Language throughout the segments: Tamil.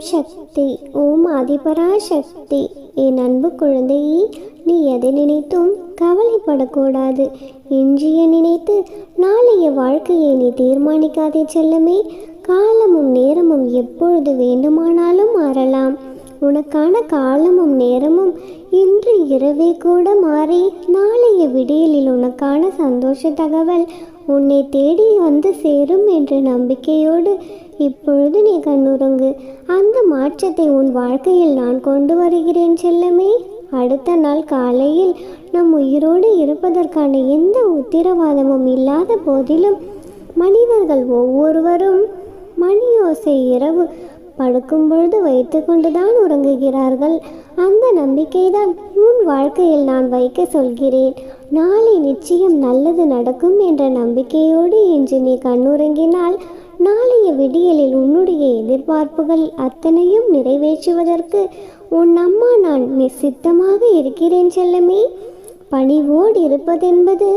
சக்தி ஓம் ஆதிபரா சக்தி. என் அன்பு குழந்தையே நீ எதை நினைத்தும் கவலைப்படக்கூடாது. இன்றைய நினைத்து நாளைய வாழ்க்கையை நீ தீர்மானிக்காதே செல்லமே. காலமும் நேரமும் எப்பொழுது வேண்டுமானாலும் மாறலாம். உனக்கான காலமும் நேரமும் இன்று இரவே கூட மாறி நாளைய விடியலில் உனக்கான சந்தோஷ தகவல் உன்னை தேடி வந்து சேரும் என்ற நம்பிக்கையோடு இப்பொழுது நீ கண்ணுறங்கு. அந்த மாற்றத்தை உன் வாழ்க்கையில் நான் கொண்டு வருகிறேன் செல்லமே. அடுத்த நாள் காலையில் நம் உயிரோடு இருப்பதற்கான எந்த உத்திரவாதமும் இல்லாத போதிலும் மனிதர்கள் ஒவ்வொருவரும் மணியோசை இரவு படுக்கும் பொழுது வைத்து கொண்டுதான் உறங்குகிறார்கள். அந்த நம்பிக்கைதான் உன் வாழ்க்கையில் நான் வைக்க சொல்கிறேன். நாளை நிச்சயம் நல்லது நடக்கும் என்ற நம்பிக்கையோடு இன்று நீ கண்ணுறங்கினால் நாளைய விடியலில் உன்னுடைய எதிர்பார்ப்புகள் அத்தனையும் நிறைவேற்றுவதற்கு உன் அம்மா நான் நிசித்தமாக இருக்கிறேன் செல்லமே. பணிவோடு இருப்பதென்பது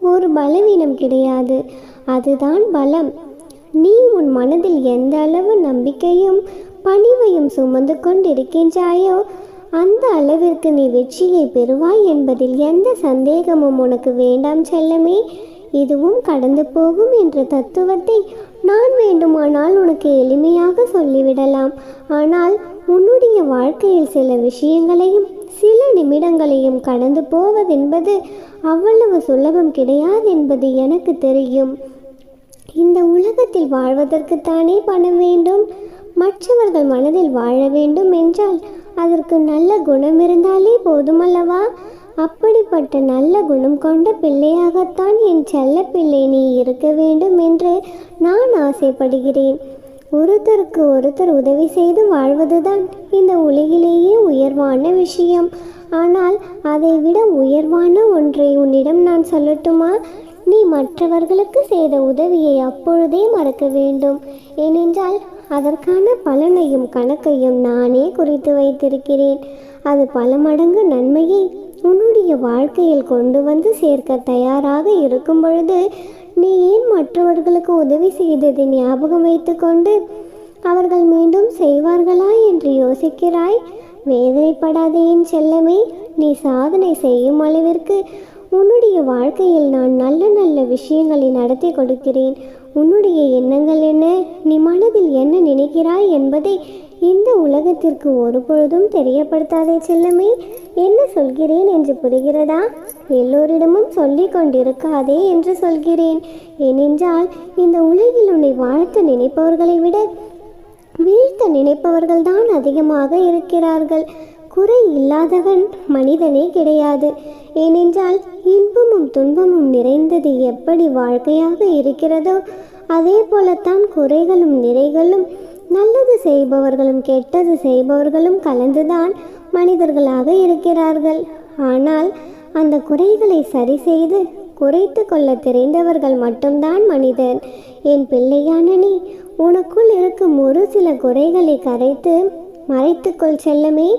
ஒரு பலவீனம் கிடையாது. அதுதான் பலம். நீ உன் மனதில் எந்த அளவு நம்பிக்கையும் பணிவையும் சுமந்து கொண்டிருக்கின்றாயோ அந்த அளவிற்கு நீ வெற்றியை பெறுவாய் என்பதில் எந்த சந்தேகமும் உனக்கு வேண்டாம் செல்லமே. இதுவும் கடந்து போகும் என்ற தத்துவத்தை நான் வேண்டுமானால் உனக்கு எளிமையாக சொல்லிவிடலாம். ஆனால் உன்னுடைய வாழ்க்கையில் சில விஷயங்களையும் சில நிமிடங்களையும் கடந்து போவதென்பது அவ்வளவு சுலபம் கிடையாது என்பது எனக்கு தெரியும். இந்த உலகத்தில் வாழ்வதற்குத்தானே பணம் வேண்டும்? மற்றவர்கள் மனதில் வாழ வேண்டும் என்றால் அதற்கு நல்ல குணம் இருந்தாலே போதுமல்லவா? அப்படிப்பட்ட நல்ல குணம் கொண்ட பிள்ளையாகத்தான் என் செல்ல பிள்ளை நீ இருக்க வேண்டும் என்று நான் ஆசைப்படுகிறேன். ஒருத்தருக்கு ஒருத்தர் உதவி செய்து வாழ்வதுதான் இந்த உலகிலேயே உயர்வான விஷயம். ஆனால் அதை விட உயர்வான ஒன்றை உன்னிடம் நான் சொல்லட்டுமா? நீ மற்றவர்களுக்கு செய்த உதவியை அப்பொழுதே மறக்க வேண்டும். ஏனென்றால் அதற்கான பலனையும் கணக்கையும் நானே குறித்து வைத்திருக்கிறேன். அது பல மடங்கு நன்மையை உன்னுடைய வாழ்க்கையில் கொண்டு வந்து சேர்க்க தயாராக இருக்கும் பொழுது நீ ஏன் மற்றவர்களுக்கு உதவி செய்ததை ஞாபகம் வைத்துக்கொண்டு அவர்கள் மீண்டும் செய்வார்களா என்று யோசிக்கிறாய்? வேதனைப்படாதே என் செல்லமே நீ சாதனை செய்யும் அளவிற்கு உன்னுடைய வாழ்க்கையில் நான் நல்ல நல்ல விஷயங்களை நடத்தி கொடுக்கிறேன். உன்னுடைய எண்ணங்கள் என்ன? நீ மனதில் என்ன நினைக்கிறாய் என்பதை இந்த உலகத்திற்கு ஒருபொழுதும் தெரியப்படுத்தாதே செல்லமே. என்ன சொல்கிறேன் என்று புரிகிறதா? எல்லோரிடமும் சொல்லிக் கொண்டிருக்காதே என்று சொல்கிறேன். ஏனென்றால் இந்த உலகில் உன்னை வாழ்த்த நினைப்பவர்களை விட வீழ்த்த நினைப்பவர்கள் தான் அதிகமாக இருக்கிறார்கள். குறை இல்லாதவன் மனிதனே கிடையாது. ஏனென்றால் இன்பமும் துன்பமும் நிறைந்தது எப்படி வாழ்க்கையாக இருக்கிறதோ அதே போலத்தான் குறைகளும் நிறைகளும் நல்லது செய்பவர்களும் கெட்டது செய்பவர்களும் கலந்துதான் மனிதர்களாக இருக்கிறார்கள். ஆனால் அந்த குறைகளை சரி செய்து குறைத்து கொள்ள தெரிந்தவர்கள் மட்டும்தான் மனிதன். என் பிள்ளையான நீ உனக்குள் இருக்கும் ஒரு சில குறைகளை கரைத்து மறைத்துக்கொள் செல்லமே.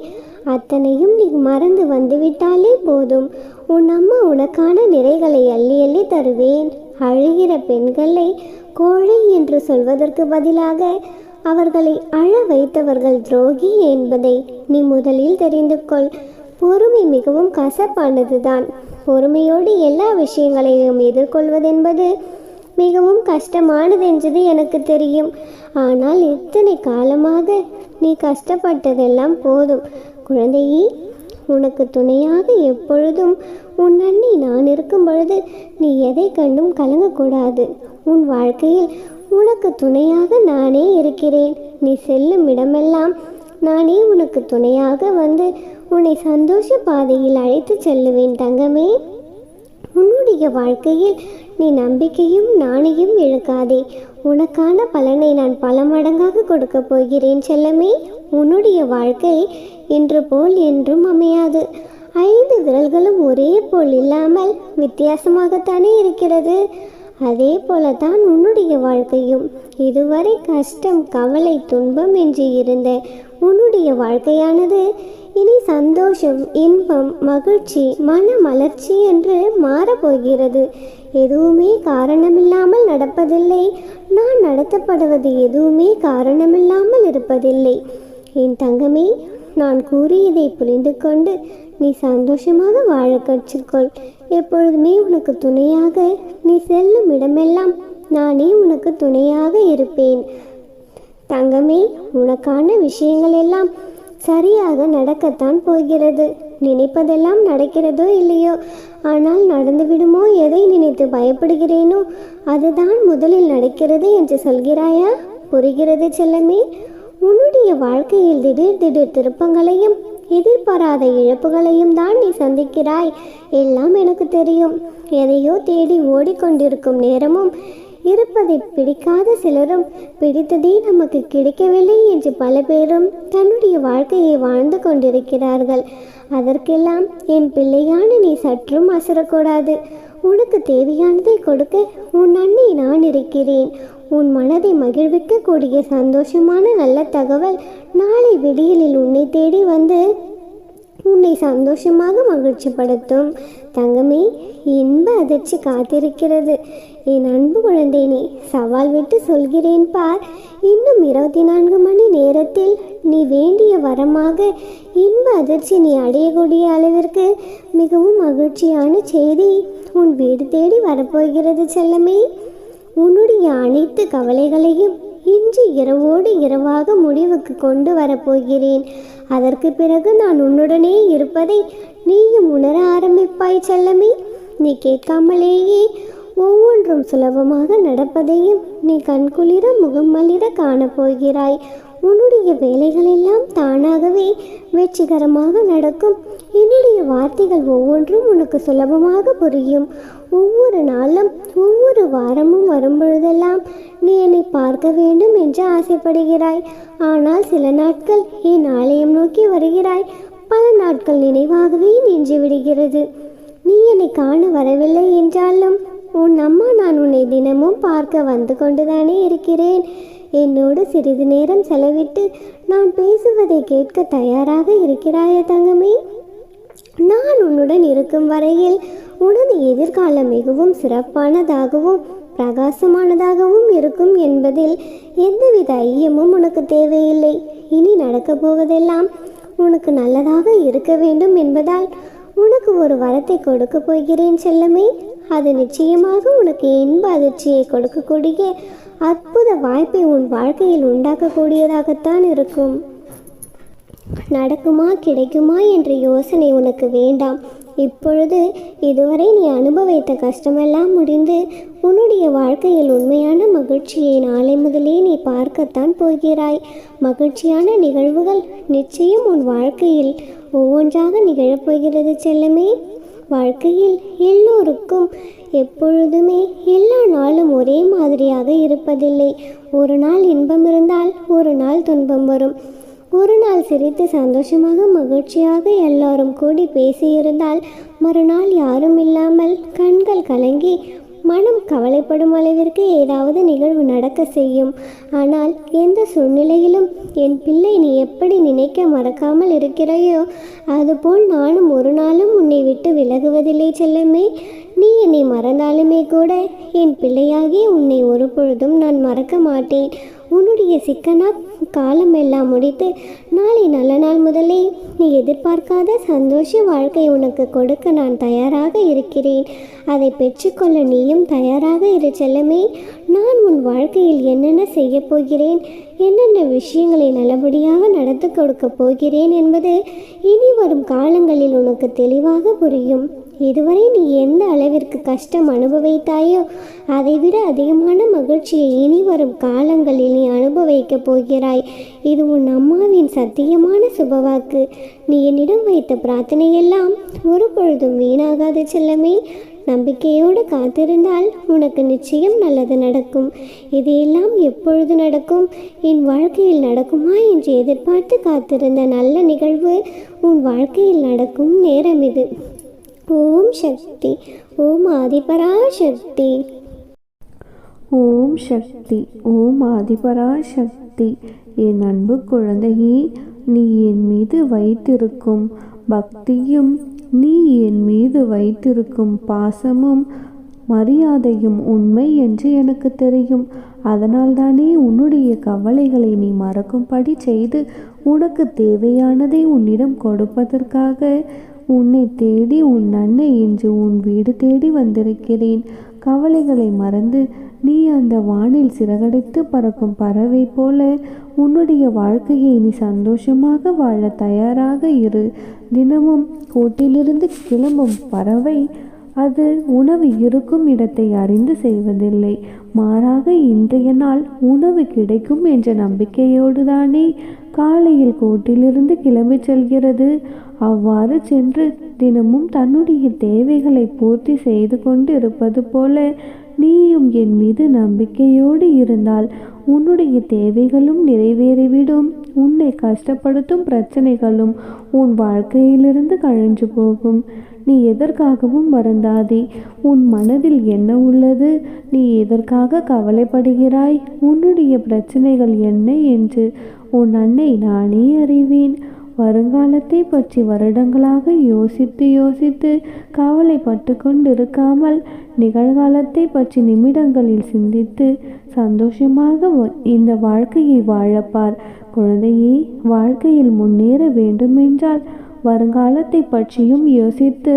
அத்தனையும் நீ மறந்து வந்துவிட்டாலே போதும். உன் அம்மா உனக்கான நிறைகளை அள்ளி அள்ளி தருவேன். அழுகிற பெண்களை கோழை என்று சொல்வதற்கு பதிலாக அவர்களை அழ வைத்தவர்கள் துரோகி என்பதை நீ முதலில் தெரிந்து கொள். பொறுமை மிகவும் கசப்பானதுதான். பொறுமையோடு எல்லா விஷயங்களையும் எதிர்கொள்வதென்பது மிகவும் கஷ்டமானதென்றது எனக்கு தெரியும். ஆனால் இத்தனை காலமாக நீ கஷ்டப்பட்டதெல்லாம் போதும். குழந்தையே உனக்கு துணையாக எப்பொழுதும் உன் அண்ணி நான் இருக்கும் பொழுது நீ எதை கண்டும் கலங்கக்கூடாது. உன் வாழ்க்கையில் உனக்கு துணையாக நானே இருக்கிறேன். நீ செல்லும் இடமெல்லாம் நானே உனக்கு துணையாக வந்து உன்னை சந்தோஷ பாதையில் அழைத்து செல்லுவேன் தங்கமே. உன்னுடைய வாழ்க்கையில் நீ நம்பிக்கையும் நாணையும் இழக்காதே. உனக்கான பலனை நான் பல மடங்காக கொடுக்க போகிறேன் செல்லமே. உன்னுடைய வாழ்க்கை என்று போல் என்றும் அமையாது. ஐந்து விரல்களும் ஒரே போல் இல்லாமல் வித்தியாசமாகத்தானே இருக்கிறது. அதே போலதான் உன்னுடைய வாழ்க்கையும். இதுவரை கஷ்டம் கவலை துன்பம் என்று இருந்த உன்னுடைய வாழ்க்கையானது இனி சந்தோஷம் இன்பம் மகிழ்ச்சி மன மலர்ச்சி என்று மாறப்போகிறது எதுவுமே காரணமில்லாமல் நடப்பதில்லை. நான் நடத்தப்படுவது எதுவுமே காரணமில்லாமல் இருப்பதில்லை. என் தங்கமே நான் கூறியதை புரிந்து கொண்டு நீ சந்தோஷமாக வாழ கற்றுக்கொள். எப்பொழுதுமே உனக்கு துணையாக நீ செல்லும் இடமெல்லாம் நானே உனக்கு துணையாக இருப்பேன். தங்கமே உனக்கான விஷயங்கள் எல்லாம் சரியாக நடக்கத்தான் போகிறது. நினைப்பதெல்லாம் நடக்கிறதோ இல்லையோ? ஆனால் நடந்துவிடுமோ எதை நினைத்து பயப்படுகிறேனோ? அதுதான் முதலில் நடக்கிறது என்று சொல்கிறாயா? புரிகிறது செல்லமே. உன்னுடைய வாழ்க்கையில் திடீர் திடீர் திருப்பங்களையும் எதிர்பாராத இழப்புகளையும் தான் நீ சந்திக்கிறாய். எல்லாம் எனக்கு தெரியும். எதையோ தேடி ஓடிக்கொண்டிருக்கும் நேரமும் இருப்பதை பிடிக்காத சிலரும் பிடித்ததே நமக்கு கிடைக்கவில்லை என்று பல பேரும் தன்னுடைய வாழ்க்கையை வாழ்ந்து கொண்டிருக்கிறார்கள். அதற்கெல்லாம் என் பிள்ளையான நீ சற்றும் அசரக்கூடாது. உனக்கு தேவையானதை கொடுக்க உன் அண்ணி நான் இருக்கிறேன். உன் மனதை மகிழ்விக்கக்கூடிய சந்தோஷமான நல்ல தகவல் நாளை விடியலில் உன்னை தேடி வந்து உன்னை சந்தோஷமாக மகிழ்ச்சிப்படுத்தும். தங்கமே இன்ப அதிர்ச்சி காத்திருக்கிறது. என் அன்பு குழந்தை நீ சவால் விட்டு சொல்கிறேன் பார். இன்னும் இருபத்தி நான்கு மணி நேரத்தில் நீ வேண்டிய வரமாக இன்ப அதிர்ச்சி நீ அடையக்கூடிய அளவிற்கு மிகவும் மகிழ்ச்சியான செய்தி உன் வீடு தேடி வரப்போகிறது செல்லமே. உன்னுடைய அனைத்து கவலைகளையும் இன்று இரவோடு இரவாக முடிவுக்கு கொண்டு வரப்போகிறேன். அதற்கு பிறகு நான் உன்னுடனே இருப்பதை நீயும் உணர ஆரம்பிப்பாய் செல்லமே. நீ கேட்காமலேயே ஒவ்வொன்றும் சுலபமாக நடப்பதையும் நீ கண்குளிர முகம் மலிர காணப்போகிறாய். உன்னுடைய வேலைகளெல்லாம் தானாகவே வெற்றிகரமாக நடக்கும். என்னுடைய வார்த்தைகள் ஒவ்வொன்றும் உனக்கு சுலபமாக புரியும். ஒவ்வொரு நாளும் ஒவ்வொரு வாரமும் வரும்பொழுதெல்லாம் நீ என்னை பார்க்க வேண்டும் என்று ஆசைப்படுகிறாய். ஆனால் சில நாட்கள் என் ஆலயம் நோக்கி வருகிறாய். பல நாட்கள் நினைவாகவே நின்று விடுகிறது. நீ என்னை காண வரவில்லை என்றாலும் உன் அம்மா நான் உன்னை தினமும் பார்க்க வந்து கொண்டுதானே இருக்கிறேன். என்னோடு சிறிது நேரம் செலவிட்டு நான் பேசுவதை கேட்க தயாராக இருக்கிறாயா தங்கமே. நான் உன்னுடன் இருக்கும் வரையில் உனது எதிர்காலம் மிகவும் சிறப்பானதாகவும் பிரகாசமானதாகவும் இருக்கும் என்பதில் எந்தவித ஐயமும் உனக்கு தேவையில்லை. இனி நடக்கப் போவதெல்லாம் உனக்கு நல்லதாக இருக்க வேண்டும் என்பதால் உனக்கு ஒரு வரத்தை கொடுக்க போகிறேன் செல்லமே. அது நிச்சயமாக உனக்கு இன்ப அதிர்ச்சியை கொடுக்கக்கூடிய அற்புத வாய்ப்பை உன் வாழ்க்கையில் உண்டாக்கக்கூடியதாகத்தான் இருக்கும். நடக்குமா கிடைக்குமா என்ற யோசனை உனக்கு வேண்டாம். இப்பொழுது இதுவரை நீ அனுபவித்த கஷ்டமெல்லாம் முடிந்து உன்னுடைய வாழ்க்கையில் உண்மையான மகிழ்ச்சியை நாளை முதலே நீ பார்க்கத்தான் போகிறாய். மகிழ்ச்சியான நிகழ்வுகள் நிச்சயம் உன் வாழ்க்கையில் ஒவ்வொன்றாக நிகழப்போகிறது செல்லமே. வாழ்க்கையில் எல்லோருக்கும் எப்பொழுதுமே எல்லா நாளும் ஒரே மாதிரியாக இருப்பதில்லை. ஒரு நாள் இன்பம் இருந்தால் ஒரு நாள் துன்பம் வரும். ஒரு நாள் சிரித்து சந்தோஷமாக மகிழ்ச்சியாக எல்லாரும் கூடி பேசியிருந்தால் மறுநாள் யாரும் இல்லாமல் கண்கள் கலங்கி மனம் கவலைப்படும் அளவிற்கு ஏதாவது நிகழ்வு நடக்க செய்யும். ஆனால் எந்த சூழ்நிலையிலும் என் பிள்ளை நீ எப்படி நினைக்க மறக்காமல் இருக்கிறையோ அதுபோல் நானும் ஒரு நாளும் உன்னை விட்டு விலகுவதில்லை செல்லமே நீ என்னை மறந்தாலுமே கூட என் பிள்ளையாகிய உன்னை ஒரு பொழுதும் நான் மறக்க மாட்டேன். உன்னுடைய சிக்கனா காலம் எல்லாம் முடித்து நாளை நல்ல நாள் முதலே நீ எதிர்பார்க்காத சந்தோஷ வாழ்க்கை உனக்கு கொடுக்க நான் தயாராக இருக்கிறேன். அதை பெற்றுக்கொள்ள நீயும் தயாராக இரு செல்லமே. நான் உன் வாழ்க்கையில் என்னென்ன செய்ய போகிறேன்? என்னென்ன விஷயங்களை நல்லபடியாக நடத்து கொடுக்க போகிறேன் என்பது இனி வரும் காலங்களில் உனக்கு தெளிவாக புரியும். இதுவரை நீ எந்த அளவிற்கு கஷ்டம் அனுபவித்தாயோ அதைவிட அதிகமான மகிழ்ச்சியை இனி வரும் காலங்களில் நீ அனுபவிக்கப் போகிறாய். இது உன் அம்மாவின் சத்தியமான சுபவாக்கு. நீ என்னிடம் வைத்த பிரார்த்தனையெல்லாம் ஒரு பொழுதும் வீணாகாது செல்லமே. நம்பிக்கையோடு காத்திருந்தால் உனக்கு நிச்சயம் நல்லது நடக்கும். இதையெல்லாம் எப்பொழுது நடக்கும்? என் வாழ்க்கையில் நடக்குமா என்று எதிர்பார்த்து காத்திருந்த நல்ல நிகழ்வு உன் வாழ்க்கையில் நடக்கும் நேரம் இது. ஓம் சக்தி ஓம் ஆதிபராசக்தி. ஓம் சக்தி ஓம் ஆதிபரா சக்தி என் அன்பு குழந்தையே நீ என் மீது வைத்திருக்கும் பக்தியும் நீ என் மீது வைத்திருக்கும் பாசமும் மரியாதையும் உண்மை என்று எனக்கு தெரியும். அதனால்தானே உன்னுடைய கவலைகளை நீ மறக்கும்படி செய்து உனக்கு தேவையானதை உன்னிடம் கொடுப்பதற்காக உன்னை தேடி உன் அன்னை என்று உன் வீடு தேடி வந்திருக்கிறேன். கவலைகளை மறந்து நீ அந்த வானில் சிறகடித்து பறக்கும் பறவை போல உன்னுடைய வாழ்க்கையை நீ சந்தோஷமாக வாழ தயாராக இரு. தினமும் கோட்டிலிருந்து கிளம்பும் பறவை அது உணவு இருக்கும் இடத்தை அறிந்து செய்வதில்லை. மாறாக இன்றைய நாள் உணவு கிடைக்கும் என்ற நம்பிக்கையோடு தானே காலையில் கூட்டிலிருந்து கிளம்பி செல்கிறது. அவ்வாறு சென்று தினமும் தன்னுடைய தேவைகளை பூர்த்தி செய்து கொண்டு இருப்பது போல நீயும் என் மீது நம்பிக்கையோடு இருந்தால் உன்னுடைய தேவைகளும் நிறைவேறிவிடும். உன்னை கஷ்டப்படுத்தும் பிரச்சனைகளும் உன் வாழ்க்கையிலிருந்து கழிஞ்சு போகும். நீ எதற்காகவும் வருந்தாதே? உன் மனதில் என்ன உள்ளது? நீ எதற்காக கவலைப்படுகிறாய்? உன்னுடைய பிரச்சனைகள் என்ன என்று உன் அன்னை நானே அறிவேன். வருங்காலத்தை பற்றி வருடங்களாக யோசித்து யோசித்து கவலைப்பட்டு கொண்டிருக்காமல் நிகழ்காலத்தை பற்றி நிமிடங்களில் சிந்தித்து சந்தோஷமாக இந்த வாழ்க்கையை வாழப்பார். குழந்தையே வாழ்க்கையில் முன்னேற வேண்டும். வருங்காலத்தை பற்றியும் யோசித்து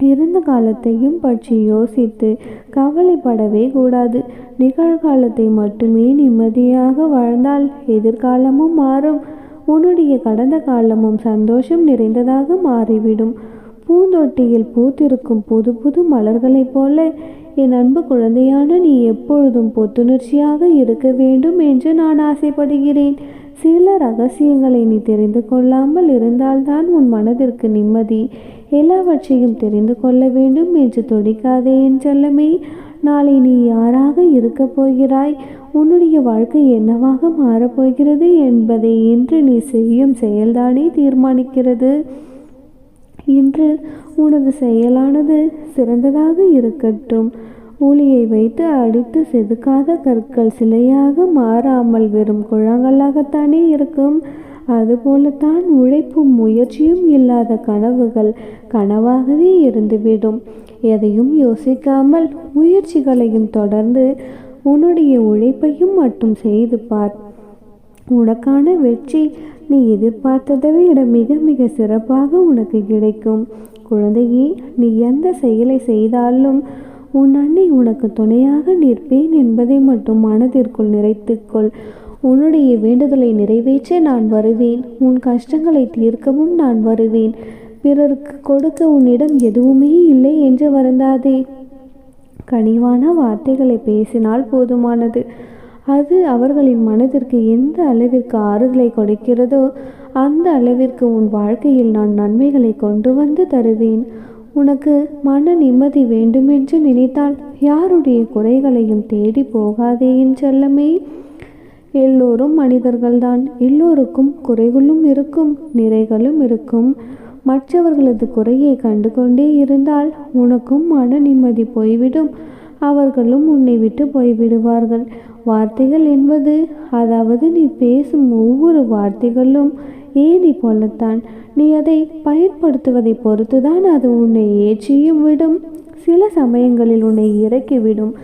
இருந்த காலத்தையும் பற்றி யோசித்து கவலைப்படவே கூடாது. நிகழ்காலத்தை மட்டுமே நிம்மதியாக வாழ்ந்தால் எதிர்காலமும் மாறும். உன்னுடைய கடந்த காலமும் சந்தோஷம் நிறைந்ததாக மாறிவிடும். பூந்தொட்டியில் பூத்திருக்கும் புது புது மலர்களைப் போல என் அன்பு குழந்தையான நீ எப்பொழுதும் புத்துணர்ச்சியாக இருக்க வேண்டும் என்று நான் ஆசைப்படுகிறேன். சில ரகசியங்களை நீ தெரிந்து கொள்ளாமல் இருந்தால்தான் உன் மனதிற்கு நிம்மதி. எல்லாவற்றையும் தெரிந்து கொள்ள வேண்டும் என்று துடிக்காதே என் செல்லமே. நாளை நீ யாராக இருக்கப் போகிறாய்? உன்னுடைய வாழ்க்கை என்னவாக மாறப்போகிறது என்பதை இன்று நீ செய்யும் செயல்தானே தீர்மானிக்கிறது. இன்று உனது செயலானது சிறந்ததாக இருக்கட்டும். ஊழியை வைத்து அடித்து செதுக்காத கற்கள் சிலையாக மாறாமல் வெறும் குழாங்களாகத்தானே இருக்கும். அதுபோலத்தான் உழைப்பும் முயற்சியும் இல்லாத கனவுகள் கனவாகவே இருந்துவிடும். எதையும் யோசிக்காமல் முயற்சிகளையும் தொடர்ந்து உன்னுடைய உழைப்பையும் மட்டும் செய்து பார். உனக்கான வெற்றி நீ எதிர்பார்த்ததை விட மிக மிக சிறப்பாக உனக்கு கிடைக்கும். குழந்தையே நீ எந்த செயலை செய்தாலும் உன் அன்னை உனக்கு துணையாக நிற்பேன் என்பதை மட்டும் மனதிற்குள் நிறைத்துக்கொள். உன்னுடைய வேண்டுதலை நிறைவேற்ற நான் வருவேன். உன் கஷ்டங்களை தீர்க்கவும் நான் வருவேன். பிறருக்கு கொடுக்க உன்னிடம் எதுவுமே இல்லை என்று வருந்தாதே. கனிவான வார்த்தைகளை பேசினால் போதுமானது. அது அவர்களின் மனதிற்கு எந்த அளவிற்கு ஆறுதலை கொடுக்கிறதோ அந்த அளவிற்கு உன் வாழ்க்கையில் நான் நன்மைகளை கொண்டு வந்து தருவேன். உனக்கு மன நிம்மதி வேண்டுமென்று நினைத்தால் யாருடைய குறைகளையும் தேடி போகாதே என் செல்லமே. எல்லோரும் மனிதர்கள்தான். எல்லோருக்கும் குறைகளும் இருக்கும் நிறைகளும் இருக்கும். மற்றவர்களது குறையை கண்டு கொண்டே இருந்தால் உனக்கும் மன நிம்மதி போய்விடும். அவர்களும் உன்னை விட்டு போய்விடுவார்கள். வார்த்தைகள் என்பது அதாவது நீ பேசும் ஒவ்வொரு வார்த்தைகளும் ஏனி போலத்தான். நீ அதை பயன்படுத்துவதை பொறுத்துதான் அது உன்னை ஏற்றியும் விடும். சில சமயங்களில் உன்னை இறக்கிவிடும்.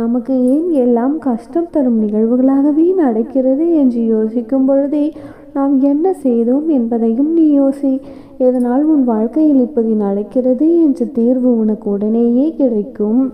நமக்கு ஏன் எல்லாம் கஷ்டம் தரும் நிகழ்வுகளாகவே நடக்கிறது என்று யோசிக்கும் பொழுதே நாம் என்ன செய்தோம் என்பதையும் நீ யோசி. எதனால் உன் வாழ்க்கையில் இப்படி நடக்கிறது என்ற தீர்வு உனக்கு உடனேயே கிடைக்கும்.